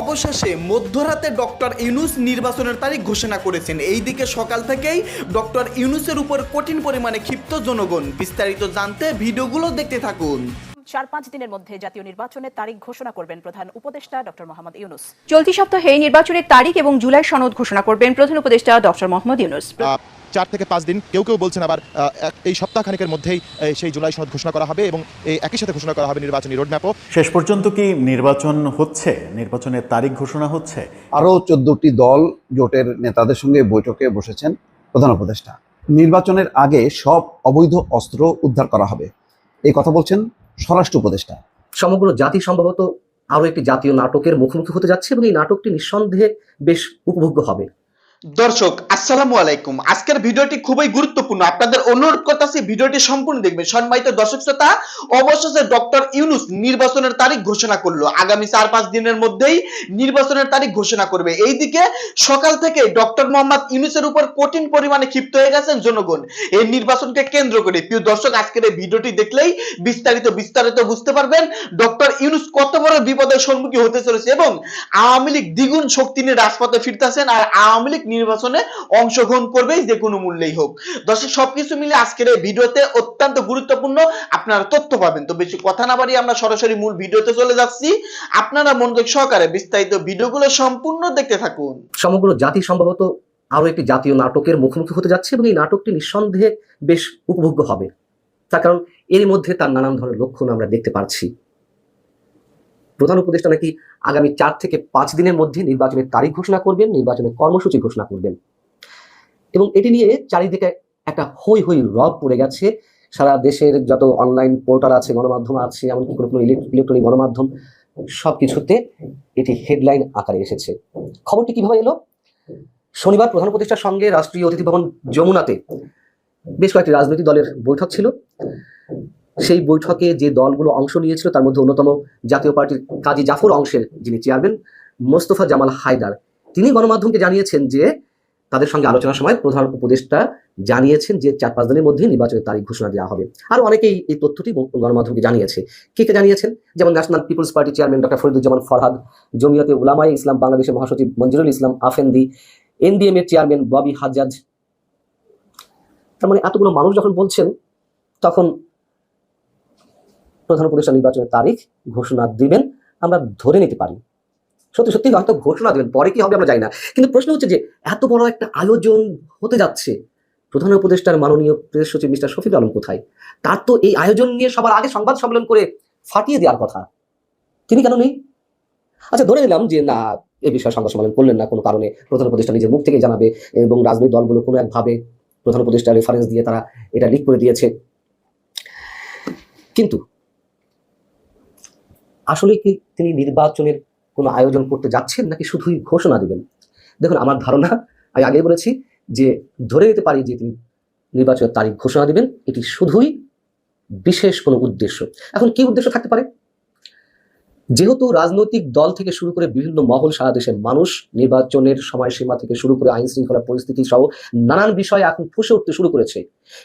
অবশেষে মধ্যরাতে ডক্টর ইউনুস নির্বাচনের তারিখ ঘোষণা করেছেন। এইদিকে সকাল থেকেই ডক্টর ইউনুসের উপর কঠিন পরিমাণে ক্ষিপ্ত জনগণ। বিস্তারিত জানতে ভিডিওগুলো দেখতে থাকুন। চার পাঁচ দিনের মধ্যে জাতীয় নির্বাচনের তারিখ ঘোষণা করবেন প্রধান উপদেষ্টা ডক্টর মোহাম্মদ ইউনুস। চলতি সপ্তাহে নির্বাচনের তারিখ এবং জুলাই সনদ ঘোষণা করবেন প্রধান উপদেষ্টা ডক্টর মোহাম্মদ ইউনুস। চার থেকে পাঁচ দিন কেউ কেউ বলছেন আবার এই সপ্তাহখানেকের মধ্যেই সেই জুলাই সনদ ঘোষণা করা হবে এবং এই একই সাথে ঘোষণা করা হবে নির্বাচনী রোডম্যাপও। শেষ পর্যন্ত কি নির্বাচন হচ্ছে? নির্বাচনের তারিখ ঘোষণা হচ্ছে? আরও চোদ্দটি দল জোটের নেতাদের সঙ্গে বৈঠকে বসেছেন প্রধান উপদেষ্টা। নির্বাচনের আগে সব অবৈধ অস্ত্র উদ্ধার করা হবে। এই কথা বলছেন স্বরাষ্ট্র উপদেষ্টা। সমগ্র জাতি সম্ভবত আরও একটি জাতীয় নাটকের মুখোমুখি হতে যাচ্ছে এবং এই নাটকটি নিঃসন্দেহে বেশ উপভোগ্য হবে। দর্শক, আসসালামু আলাইকুম। আজকের ভিডিওটি খুবই গুরুত্বপূর্ণ। আপনাদের অনুরোধ করতেছি ভিডিওটি সম্পূর্ণ দেখবেন। সম্মানিত দর্শক শ্রোতা, অবশেষে ডক্টর ইউনুস নির্বাচনের তারিখ ঘোষণা করল। আগামী চার পাঁচ দিনের মধ্যেই নির্বাচনের তারিখ ঘোষণা করবে। এইদিকে সকাল থেকে ডক্টর মোহাম্মদ ইউনুসের উপর কঠিন পরিমাণে ক্ষিপ্ত হয়ে গেছেন জনগণ। এই নির্বাচনকে কেন্দ্র করে। প্রিয় দর্শক, আজকের এই ভিডিওটি দেখলেই বিস্তারিত বিস্তারিত বুঝতে পারবেন ডক্টর ইউনুস কত বড় বিপদের সম্মুখীন হতে চলেছে এবং আওয়ামী লীগ দ্বিগুণ শক্তি নিয়ে রাজপথে ফিরতেছেন আর আওয়ামী লীগ নির্বাচনে অংশগ্রহণ করবে যে কোনো মূল্যেই হোক। দর্শক, সবকিছু মিলে আজকের এই ভিডিওতে অত্যন্ত গুরুত্বপূর্ণ আপনারা তথ্য পাবেন। তো বেশি কথা না বাড়িয়ে আমরা সরাসরি মূল ভিডিওতে চলে যাচ্ছি। আপনারা মনোযোগ সহকারে বিস্তারিত ভিডিওগুলো সম্পূর্ণ দেখতে থাকুন। সমগ্র জাতি সম্ভবত আরও একটি জাতীয় নাটকের মুখোমুখি হতে যাচ্ছে এবং এই নাটকটি নিঃসন্দেহে বেশ উপভোগ্য হবে। তার কারণ এর মধ্যে তার নানান ধরনের লক্ষণ আমরা দেখতে পাচ্ছি। প্রধান উপদেষ্টা নাকি আগামী চার থেকে পাঁচ দিনের মধ্যে নির্বাচনের তারিখ ঘোষণা করবেন, নির্বাচনের কর্মসূচি ঘোষণা করবেন। এবং এটি নিয়ে চারিদিকে একটা হই হই রব পড়ে গেছে। সারা দেশের যত অনলাইন পোর্টাল আছে, গণমাধ্যম আছে, এমনকি কোনো কোনো ইলেকট্রনিক গণমাধ্যম, সব কিছুতে এটি হেডলাইন আকারে এসেছে। খবরটি কীভাবে এলো? শনিবার প্রধান উপদেষ্টার সঙ্গে রাষ্ট্রীয় অতিথি ভবন যমুনাতে বেশ কয়েকটি রাজনৈতিক দলের বৈঠক ছিল। সেই বৈঠকে যে দলগুলো অংশ নিয়েছিল, তার মধ্যে অন্যতম জাতীয় পার্টির কাজী জাফর অংশের যিনি চেয়ারম্যান, মোস্তফা জামাল হায়দার। তিনি গণমাধ্যমকে জানিয়েছেন যে, তাদের সঙ্গে আলোচনার সময় প্রধান উপদেষ্টা জানিয়েছেন যে, চার পাঁচ দিনের মধ্যে নির্বাচনের তারিখ ঘোষণা দেওয়া হবে। আর অনেকেই এই তথ্যটি গণমাধ্যমকে জানিয়েছে। কে কে জানিয়েছেন? যেমন national people's party chairman doctor Fariduzzaman Farhad, Jamiate Ulamaye Islam, বাংলাদেশের মহাসচিব মঞ্জুরুল ইসলাম আফেন্দি, এনডিএম এর চেয়ারম্যান ববি হাজাজ তার মানে এতগুলো মানুষ যখন বলছেন, তখন প্রধান উপদেষ্টা নির্বাচনের তারিখ ঘোষণা দিবেন, আমরা ধরে নিতে পারি। সত্যি সত্যি হয়তো ঘোষণা দেবেন, পরে কি হবে আমরা জানি না। কিন্তু প্রশ্ন হচ্ছে যে, এত বড় একটা আয়োজন হতে যাচ্ছে। প্রধান উপদেষ্টার মাননীয় প্রেস সচিব মিস্টার শফিক আলম কোথায়? তার তো এই আয়োজন নিয়ে সবার আগে সংবাদ সম্মেলন করে ফাটিয়ে দেওয়ার কথা। তিনি কেন নেই? আচ্ছা ধরে নিলাম যে, না, এ বিষয়ে সংবাদ সম্মেলন করলেন না, কোনো কারণে প্রধান উপদেষ্টা নিজের মুখ থেকে জানাবে এবং রাজনৈতিক দলগুলো কোনো একভাবে প্রধান উপদেষ্টা রেফারেন্স দিয়ে তারা এটা লিক করে দিয়েছে। কিন্তু আসলে কি তিনি নির্বাচনের কোনো আয়োজন করতে যাচ্ছেন নাকি শুধুই ঘোষণা দিবেন? দেখুন, আমার ধারণা, আমি আগেই বলেছি যে ধরে নিতে পারি যে তিনি নির্বাচনের তারিখ ঘোষণা দিবেন, এটি শুধুই বিশেষ কোনো উদ্দেশ্য। এখন কি উদ্দেশ্য থাকতে পারে? যেহেতু রাজনৈতিক দল থেকে শুরু করে বিভিন্ন মহল সারা দেশের মানুষ নির্বাচনের সময়সীমা থেকে শুরু করে আইন শৃঙ্খলা পরিস্থিতি সহ নানান বিষয়ে এখন ফুসে উঠতে শুরু করেছে,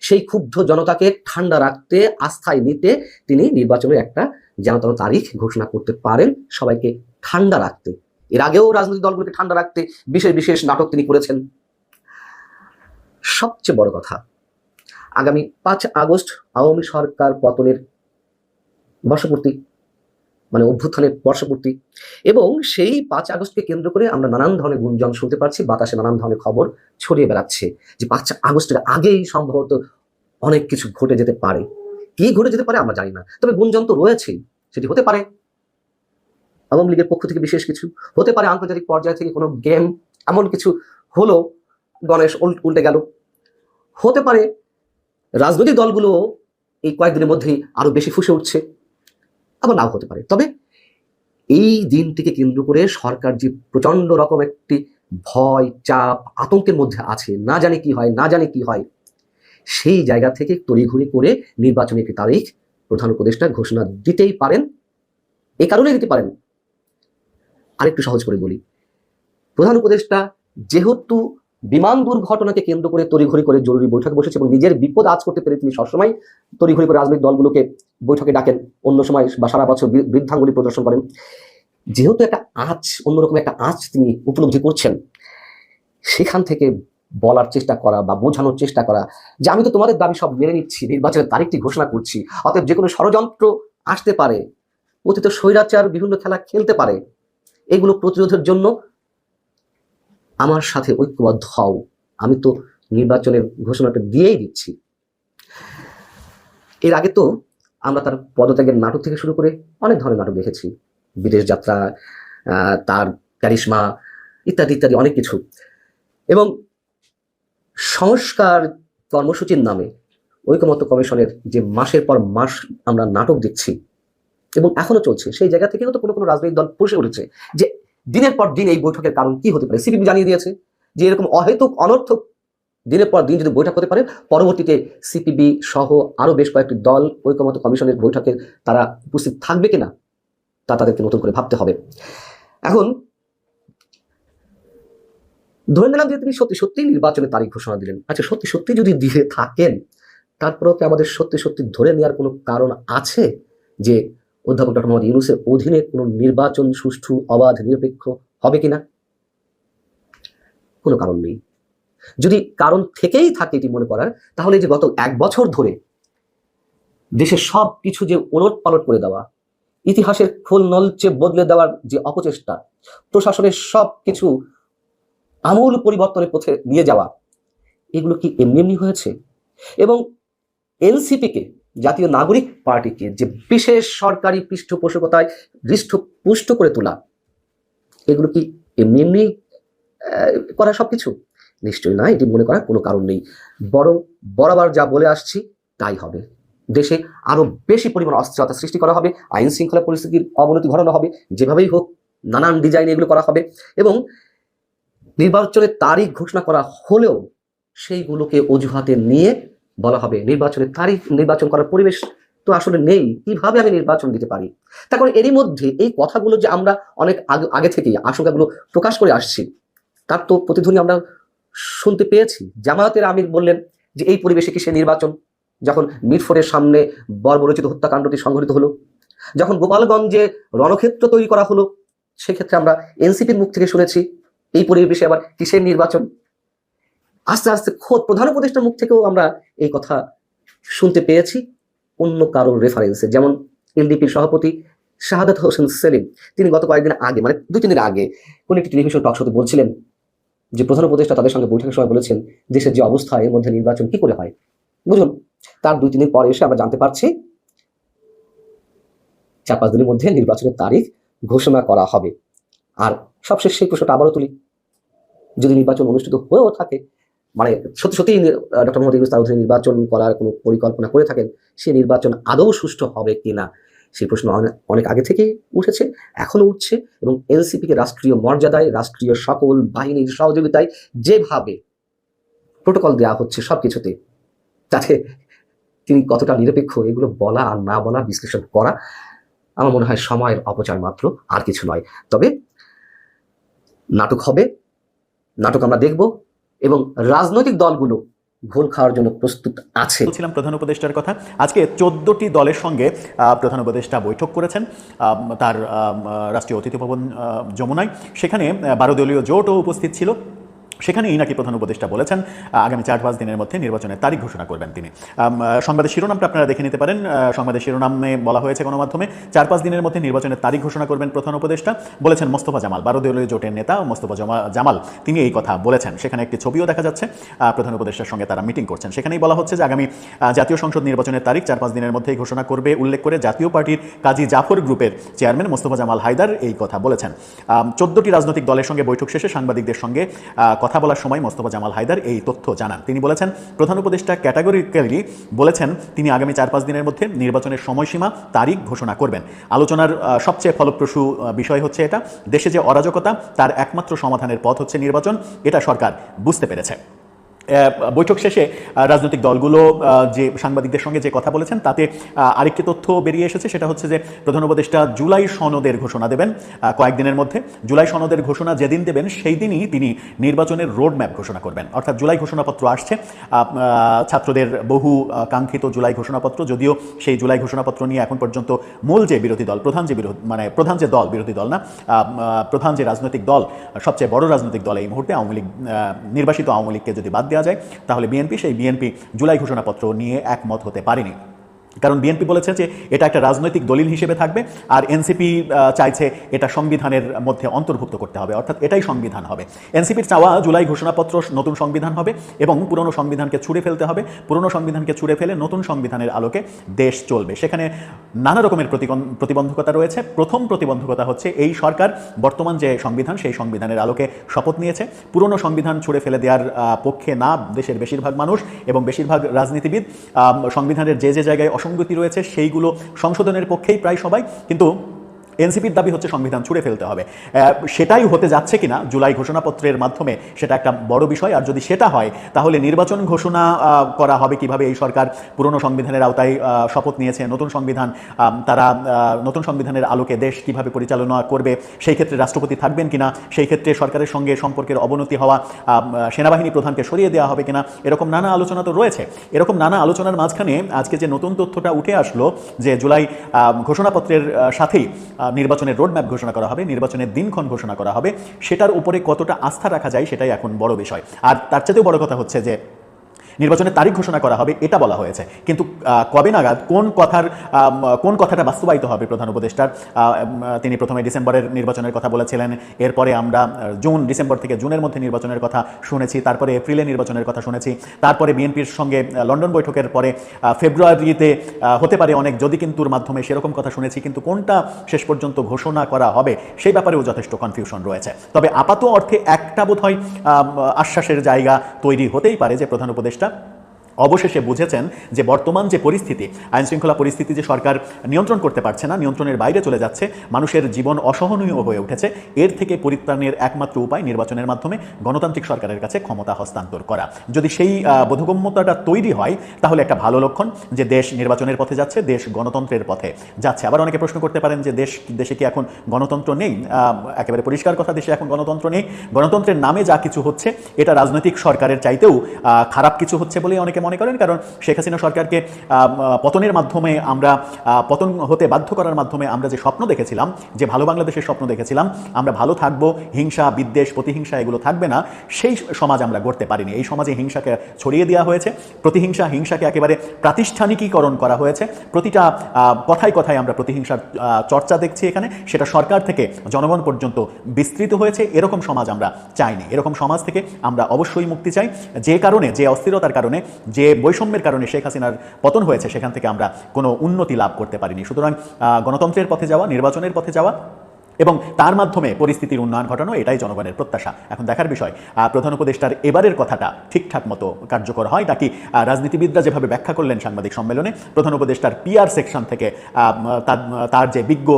সেই ক্ষুব্ধ জনতাকে ঠান্ডা রাখতে, আস্থায় নিতে তিনি নির্বাচনের একটা যেন তেন তারিখ, ঘোষণা করতে পারেন, সবাইকে ঠান্ডা রাখতে। এর আগেও রাজনৈতিক দলগুলোকে ঠান্ডা রাখতে বিশেষ বিশেষ নাটক তিনি করেছেন। সবচেয়ে বড় কথা, আগামী পাঁচ আগস্ট আওয়ামী সরকার পতনের বর্ষপূর্তি মানে অভ্যুত্থানের বর্ষপূর্তি এবং সেই পাঁচ আগস্টকে কেন্দ্র করে আমরা নানান ধরনের গুঞ্জন শুনতে পাচ্ছি, বাতাসে নানান ধরনের খবর ছড়িয়ে বেড়াচ্ছে যে পাঁচ আগস্টের আগেই সম্ভবত অনেক কিছু ঘটে যেতে পারে। কি ঘটে যেতে পারে আমরা জানি না। তবে গুঞ্জন তো রয়েছেই, সেটি হতে পারে। আওয়ামী লীগের পক্ষ থেকে বিশেষ কিছু হতে পারে। আন্তর্জাতিক পর্যায় থেকে কোনো গেম এমন কিছু হলো, গণেশ উল- উল্টে গেল। হতে পারে, রাজনৈতিক দলগুলো এই কয়েকদিনের মধ্যেই আরও বেশি ফুসে উঠছে, আবার নাও হতে পারে। তবে এই দিনটিকে কেন্দ্র করে সরকার যে প্রচণ্ড রকম একটি ভয়, চাপ, আতঙ্কের মধ্যে আছে, না জানে কি হয়, না জানে কি হয় সেই জায়গা থেকে তড়িঘড়ি করে নির্বাচনী একটি তারিখ প্রধান উপদেষ্টা ঘোষণা দিতেই পারেন। এই কারণে দিতে পারেন। আরেকটু সহজ করে বলি। প্রধান উপদেষ্টা যেহেতু বিমান দুর্ঘটনাকে কেন্দ্র করে তড়িঘড়ি করে জরুরি বৈঠকে বসেছে এবং নিজের বিপদ আজ করতে পেরে তিনি সবসময় তড়িঘড়ি করে রাজনৈতিক দলগুলোকে বৈঠকে ডাকেন, অন্য সময় বা সারা বছর বৃদ্ধাঙ্গুলি প্রদর্শন করেন। যেহেতু একটা আঁচ, অন্যরকম একটা আঁচ তিনি উপলব্ধি করছেন, সেখান থেকে বলার চেষ্টা করা বা বোঝানোর চেষ্টা করা, যে আমি তো তোমাদের দাবি সব মেনে নিচ্ছি, নির্বাচনের তারিখটি ঘোষণা করছি, অতএব যে কোনো ষড়যন্ত্র আসতে পারে, অতীত স্বৈরাচার, বিভিন্ন খেলা খেলতে পারে, এগুলো প্রতিরোধের জন্য আমার সাথে ঐক্যবদ্ধ হও। আমি তো নির্বাচনের ঘোষণাটা দিয়েই দিচ্ছি। এর আগে তো আমরা তার পদত্যাগের নাটক থেকে শুরু করে অনেক ধরনের নাটক দেখেছি। বিদেশ যাত্রা তার ক্যারিশমা ইত্যাদি ইত্যাদি অনেক কিছু। এবং সংস্কার কর্মসূচির নামে ঐকমত্য কমিশনের যে মাসের পর মাস আমরা নাটক দেখছি এবং এখনও চলছে, সেই জায়গা থেকেও তো কোনো কোনো রাজনৈতিক দল পুষে উঠেছে যে দিনের পর দিন এই বৈঠকের কারণ কি হতে পারে। সিপিবি জানিয়ে দিয়েছে যে এরকম অহেতুক, অনর্থক দিনের পর দিন যদি বৈঠক হতে পারে, পরবর্তীতে সিপিবি সহ আরও বেশ কয়েকটি দল ঐকমত্য কমিশনের বৈঠকে তারা উপস্থিত থাকবে কিনা তা তাদেরকে নতুন করে ভাবতে হবে। এখন ধরে নিলাম যে তিনি সত্যি সত্যি নির্বাচনের তারিখ ঘোষণা দিলেন। আচ্ছা সত্যি সত্যি যদি দিয়ে থাকেন, তারপরেও কি আমাদের সত্যি সত্যি ধরে নেওয়ার কোনো কারণ আছে? যে অধ্যাপক ডক্টর মোহাম্মদ ইউনুসের অধীনে কোনো নির্বাচন সুষ্ঠু, অবাধ, নিরপেক্ষ হবে কিনা? কোনো কারণ নেই। যদি কারণ থেকেই থাকে এটি মনে করার, তাহলে যে গত এক বছর ধরে দেশের সব কিছু যে ওলট পালট করে দেওয়া, ইতিহাসের খোল নলচে বদলে দেওয়ার যে অপচেষ্টা, প্রশাসনের সব কিছু আমূল পরিবর্তনের পথে নিয়ে যাওয়া। এগুলো কি এমনি এমনি হয়েছে? এবং এনসিপিকে, জাতীয় নাগরিক পার্টিকে যে বিশেষ সরকারি পৃষ্ঠপোষকতায় হৃষ্টপুষ্ট করে তোলা, এগুলো কি এমনি এমনি করা সবকিছু? নিশ্চয়ই না, এটি মনে করার কোনো কারণ নেই। বরং বরাবর যা বলে আসছি, তাই হবে। দেশে আরও বেশি পরিমাণ অস্থিরতা সৃষ্টি করা হবে আইন শৃঙ্খলা পরিস্থিতির অবনতি ঘটানো হবে, যেভাবেই হোক, নানান ডিজাইন এগুলো করা হবে। এবং নির্বাচনের তারিখ ঘোষণা করা হলেও সেইগুলোকে অজুহাতে নিয়ে বলা হবে। নির্বাচনের তারিখ নির্বাচন করার পরিবেশ তো আসলে নেই। কীভাবে আমি নির্বাচন দিতে পারি? কারণ এরই মধ্যে এই কথাগুলো যে আমরা অনেক আগে আগে থেকেই আশঙ্কাগুলো প্রকাশ করে আসছি, তার তো প্রতিধ্বনি আমরা শুনতে পেয়েছি। জামায়াতের আমির বললেন যে এই পরিবেশে কি সে নির্বাচন? যখন মিরফোরের সামনে বর্বরচিত হত্যাকাণ্ডটি সংঘটিত হলো, যখন গোপালগঞ্জে রণক্ষেত্র তৈরি করা হলো, সেক্ষেত্রে আমরা এনসিপির মুখ থেকে শুনেছি এই পরিবেশে আবার কিসের নির্বাচন? আস্তে আস্তে খোদ প্রধান উপদেষ্টার মুখ থেকেও আমরা এই কথা শুনতে পেয়েছি। অন্য কারোর রেফারেন্সে যেমন এলডিপির সভাপতি শাহাদাত হোসেন সেলিম। তিনি গত কয়েকদিন আগে মানে দুই, তিন দিন আগে কোন একটি টেলিভিশন টক শোতে বলছিলেন যে প্রধান উপদেষ্টা তাদের সঙ্গে বৈঠকের সময় বলেছেন দেশের যে অবস্থা, এর মধ্যে নির্বাচন কি করে হয়। বুঝুন, তার দুই, তিন পরে এসে আমরা জানতে পারছি চার, পাঁচ দিনের মধ্যে নির্বাচনের তারিখ ঘোষণা করা হবে। আর সবশেষ সেই প্রশ্নটা আবারও তুলি। যদি নির্বাচন অনুষ্ঠিত হয়েও থাকে মানে সত্যি সত্যি ডক্টর মোহাম্মদ ইউনুস তার নির্বাচন করার কোনো পরিকল্পনা করে থাকেন, সে নির্বাচন আদৌ সুষ্ঠু হবে কিনা, সেই প্রশ্ন অনেক আগে থেকেই উঠেছে, এখনও উঠছে এবং এনসিপিকে রাষ্ট্রীয় মর্যাদায়, রাষ্ট্রীয় সকল বাহিনীর সহযোগিতায় যেভাবে প্রোটোকল দেওয়া হচ্ছে সব কিছুতে যাতে তিনি কতটা নিরপেক্ষ, এগুলো বলা আর না বলা, বিশ্লেষণ করা, আমার মনে হয় সময়ের অপচার মাত্র, আর কিছু নয়। তবে নাটক হবে নাটক আমরা দেখব এবং রাজনৈতিক দলগুলো ঘোল খাওয়ার জন্য প্রস্তুত আছে। বলছিলাম প্রধান উপদেষ্টার কথা। আজকে চোদ্দটি দলের সঙ্গে প্রধান উপদেষ্টা বৈঠক করেছেন তার রাষ্ট্রীয় অতিথি ভবন যমুনায়। সেখানে বারো দলীয় জোটও উপস্থিত ছিল। সেখানেই নাকি প্রধান উপদেষ্টা বলেছেন আগামী চার পাঁচ দিনের মধ্যে নির্বাচনের তারিখ ঘোষণা করবেন তিনি। সংবাদের শিরোনামটা আপনারা দেখে নিতে পারেন সংবাদের শিরোনামে বলা হয়েছে গণমাধ্যমে চার পাঁচ দিনের মধ্যে নির্বাচনের তারিখ ঘোষণা করবেন প্রধান উপদেষ্টা। বলেছেন মোস্তফা জামাল বারো দলীয় জোটের নেতা মোস্তফা জামা- জামাল তিনি এই কথা বলেছেন। সেখানে একটি ছবিও দেখা যাচ্ছে প্রধান উপদেষ্টার সঙ্গে তারা মিটিং করছেন। সেখানেই বলা হচ্ছে যে আগামী জাতীয় সংসদ নির্বাচনের তারিখ চার পাঁচ দিনের মধ্যেই ঘোষণা করবে উল্লেখ করে জাতীয় পার্টির কাজী জাফর গ্রুপের চেয়ারম্যান মোস্তফা জামাল হায়দার এই কথা বলেছেন। চোদ্দটি রাজনৈতিক দলের সঙ্গে বৈঠক শেষে সাংবাদিকদের সঙ্গে আহ, কথা বলার সময় মোস্তফা জামাল হায়দার এই তথ্য জানান। তিনি বলেছেন, প্রধান উপদেষ্টা ক্যাটাগরিক্যালি বলেছেন, তিনি আগামী চার পাঁচ দিনের মধ্যে নির্বাচনের সময়সীমা, তারিখ ঘোষণা করবেন। আলোচনার সবচেয়ে ফলপ্রসূ বিষয় হচ্ছে এটা, দেশে যে অরাজকতা, তার একমাত্র সমাধানের পথ হচ্ছে নির্বাচন, এটা সরকার বুঝতে পেরেছে। বৈঠক শেষে রাজনৈতিক দলগুলো যে সাংবাদিকদের সঙ্গে যে কথা বলেছেন, তাতে আরেকটি তথ্য বেরিয়ে এসেছে, সেটা হচ্ছে যে প্রধান উপদেষ্টা জুলাই সনদের ঘোষণা দেবেন কয়েকদিনের মধ্যে। জুলাই সনদের ঘোষণা যেদিন দেবেন, সেই দিনই তিনি নির্বাচনের রোড ম্যাপ ঘোষণা করবেন। অর্থাৎ জুলাই ঘোষণাপত্র আসছে। ছাত্রদের বহু কাঙ্ক্ষিত জুলাই ঘোষণাপত্র, যদিও সেই জুলাই ঘোষণাপত্র নিয়ে এখন পর্যন্ত মূল যে বিরোধী দল, প্রধান যে বিরোধী মানে প্রধান যে দল, বিরোধী দল না প্রধান যে রাজনৈতিক দল, সবচেয়ে বড় রাজনৈতিক দল এই মুহূর্তে, আওয়ামী লীগ নির্বাসিত আওয়ামী লীগকে যদি বাদ দেওয়া যায় তাহলে বিএনপি সেই বিএনপি জুলাই ঘোষণাপত্র নিয়ে একমত হতে পারেনি। কারণ বিএনপি বলেছে যে এটা একটা রাজনৈতিক দলিল হিসেবে থাকবে আর এনসিপি চাইছে এটা সংবিধানের মধ্যে অন্তর্ভুক্ত করতে হবে, অর্থাৎ এটাই সংবিধান হবে। এনসিপির চাওয়া জুলাই ঘোষণাপত্র নতুন সংবিধান হবে এবং পুরনো সংবিধানকে ছুঁড়ে ফেলতে হবে। পুরনো সংবিধানকে ছুঁড়ে ফেলে নতুন সংবিধানের আলোকে দেশ চলবে। সেখানে নানা রকমের প্রতিবন্ধকতা রয়েছে। প্রথম প্রতিবন্ধকতা হচ্ছে এই সরকার বর্তমান যে সংবিধান, সেই সংবিধানের আলোকে শপথ নিয়েছে। পুরনো সংবিধান ছুঁড়ে ফেলে দেওয়ার পক্ষে না, দেশের বেশিরভাগ মানুষ এবং বেশিরভাগ রাজনীতিবিদ সংবিধানের যে যে জায়গায় অসঙ্গতি রয়েছে সেইগুলো সংশোধনের পক্ষেই প্রায় সবাই কিন্তু এনসিপির দাবি হচ্ছে সংবিধান ছুঁড়ে ফেলতে হবে। সেটাই হতে যাচ্ছে কিনা জুলাই ঘোষণাপত্রের মাধ্যমে সেটা একটা বড় বিষয়। আর যদি সেটা হয়, তাহলে নির্বাচন ঘোষণা করা হবে কীভাবে? এই সরকার পুরনো সংবিধানের আওতায় শপথ নিয়েছে, নতুন সংবিধান তারা নতুন সংবিধানের আলোকে দেশ কীভাবে পরিচালনা করবে? সেই ক্ষেত্রে রাষ্ট্রপতি থাকবেন কিনা? সেই ক্ষেত্রে সরকারের সঙ্গে সম্পর্কের অবনতি হওয়া সেনাবাহিনী প্রধানকে সরিয়ে দেওয়া হবে কিনা? এরকম নানা আলোচনা তো রয়েছে। এরকম নানা আলোচনার মাঝখানে আজকে যে নতুন তথ্যটা উঠে আসলো যে জুলাই ঘোষণাপত্রের সাথেই নির্বাচনের রোডম্যাপ ঘোষণা করা হবে, নির্বাচনের দিনক্ষণ ঘোষণা করা হবে। সেটার উপরে কতটা আস্থা রাখা যায় সেটাই এখন বড় বিষয়। আর তার চাইতেও বড় কথা হচ্ছে যে নির্বাচনের তারিখ ঘোষণা করা হবে এটা বলা হয়েছে। কিন্তু কবে নাগাদ কোন কথার কোন কথাটা বাস্তবায়িত হবে প্রধান উপদেষ্টার তিনি প্রথমে ডিসেম্বরের নির্বাচনের কথা বলেছিলেন এরপরে আমরা জুন ডিসেম্বর থেকে জুনের মধ্যে নির্বাচনের কথা শুনেছি তারপরে এপ্রিলে নির্বাচনের কথা শুনেছি তারপরে বিএনপির সঙ্গে লন্ডন বৈঠকের পরে ফেব্রুয়ারিতে হতে পারে অনেক যদি কিন্তুর মাধ্যমে সেরকম কথা শুনেছি কিন্তু কোনটা শেষ পর্যন্ত ঘোষণা করা হবে সেই ব্যাপারেও যথেষ্ট কনফিউশন রয়েছে। তবে আপাত অর্থে একটা বোধহয় আম, আশ্বাসের জায়গা তৈরি হতেই পারে যে প্রধান উপদেষ্টা tá? অবশেষে বুঝেছেন যে বর্তমান যে পরিস্থিতি আইন শৃঙ্খলা পরিস্থিতি যে সরকার নিয়ন্ত্রণ করতে পারছে না, নিয়ন্ত্রণের বাইরে চলে যাচ্ছে, মানুষের জীবন অসহনীয় হয়ে উঠেছে, এর থেকে পরিত্রাণের একমাত্র উপায় নির্বাচনের মাধ্যমে গণতান্ত্রিক সরকারের কাছে ক্ষমতা হস্তান্তর করা। যদি সেই বোধগম্যতাটা তৈরি হয়, তাহলে একটা ভালো লক্ষণ যে দেশ নির্বাচনের পথে যাচ্ছে, দেশ গণতন্ত্রের পথে যাচ্ছে। আবার অনেকে প্রশ্ন করতে পারেন যে দেশ, দেশে কি এখন গণতন্ত্র নেই? একেবারে পরিষ্কার কথা, দেশে এখন গণতন্ত্র নেই। গণতন্ত্রের নামে যা কিছু হচ্ছে, এটা রাজনৈতিক সরকারের চাইতেও খারাপ কিছু হচ্ছে বলেই অনেকে মনে করেন? কারণ শেখ হাসিনা সরকারকে পতনের মাধ্যমে আমরা পতন হতে বাধ্য করার মাধ্যমে আমরা যে স্বপ্ন দেখেছিলাম, যে ভালো বাংলাদেশের স্বপ্ন দেখেছিলাম, আমরা ভালো থাকব, হিংসা, বিদ্বেষ, প্রতিহিংসা এগুলো থাকবে না, সেই সমাজ আমরা গড়তে পারিনি। এই সমাজে হিংসাকে ছড়িয়ে দেওয়া হয়েছে। প্রতিহিংসা, হিংসাকে একেবারে প্রাতিষ্ঠানিকীকরণ করা হয়েছে। প্রতিটা কথায় কথায় আমরা প্রতিহিংসার চর্চা দেখছি এখানে। সেটা সরকার থেকে জনগণ পর্যন্ত বিস্তৃত হয়েছে। এরকম সমাজ আমরা চাইনি। এরকম সমাজ থেকে আমরা অবশ্যই মুক্তি চাই। যে কারণে, যে অস্থিরতার কারণে যে বৈষম্যের কারণে শেখ হাসিনার পতন হয়েছে, সেখান থেকে আমরা কোনো উন্নতি লাভ করতে পারিনি। সুতরাং গণতন্ত্রের পথে যাওয়া, নির্বাচনের পথে যাওয়া এবং তার মাধ্যমে পরিস্থিতির উন্নয়ন ঘটানো, এটাই জনগণের প্রত্যাশা। এখন দেখার বিষয় প্রধান উপদেষ্টার এবারের কথাটা ঠিকঠাক মতো কার্যকর হয় নাকি রাজনীতিবিদরা যেভাবে ব্যাখ্যা করলেন সাংবাদিক সম্মেলনে, প্রধান উপদেষ্টার পিআর সেকশন থেকে তার যে বিজ্ঞ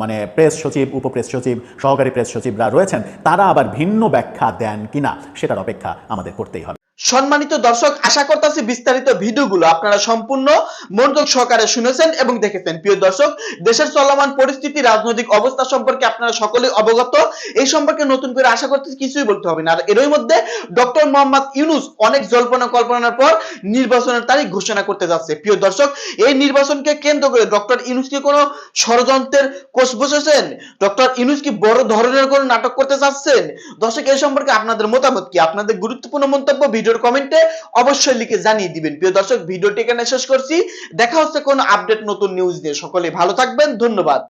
মানে প্রেস সচিব, উপপ্রেস সচিব, সহকারী প্রেস সচিবরা রয়েছেন, তারা আবার ভিন্ন ব্যাখ্যা দেন কিনা, সেটার অপেক্ষা আমাদের করতেই হবে। সম্মানিত দর্শক, আশা করতেছি বিস্তারিত ভিডিওগুলো আপনারা সম্পূর্ণ মনোযোগ সহকারে শুনেছেন এবং দেখেছেন। প্রিয় দর্শক, দেশের চলমান পরিস্থিতি, রাজনৈতিক অবস্থা সম্পর্কে আপনারা সকলে অবগত। এই সম্পর্কে নতুন করে আশা করতেছি কিছুই বলতে হবে না। আর এরই মধ্যে ডক্টর মোহাম্মদ ইউনুস অনেক জল্পনা কল্পনার পর নির্বাচনের তারিখ ঘোষণা করতে যাচ্ছে। প্রিয় দর্শক, এই নির্বাচনকে কেন্দ্র করে ডক্টর ইউনুস কি কোনো ষড়যন্ত্রের কোষ বসেছেন? ডক্টর ইউনুস কি বড় ধরনের কোনো নাটক করতে চাচ্ছেন দর্শক, এই সম্পর্কে আপনাদের মতামত কি? আপনাদের গুরুত্বপূর্ণ মন্তব্য ভিডিওর কমেন্টে অবশ্যই লিখে জানিয়ে দিবেন। প্রিয় দর্শক, ভিডিওটি এখানে শেষ করছি। দেখা হচ্ছে কোন আপডেট নতুন নিউজ দিয়ে সকলে ভালো থাকবেন। ধন্যবাদ।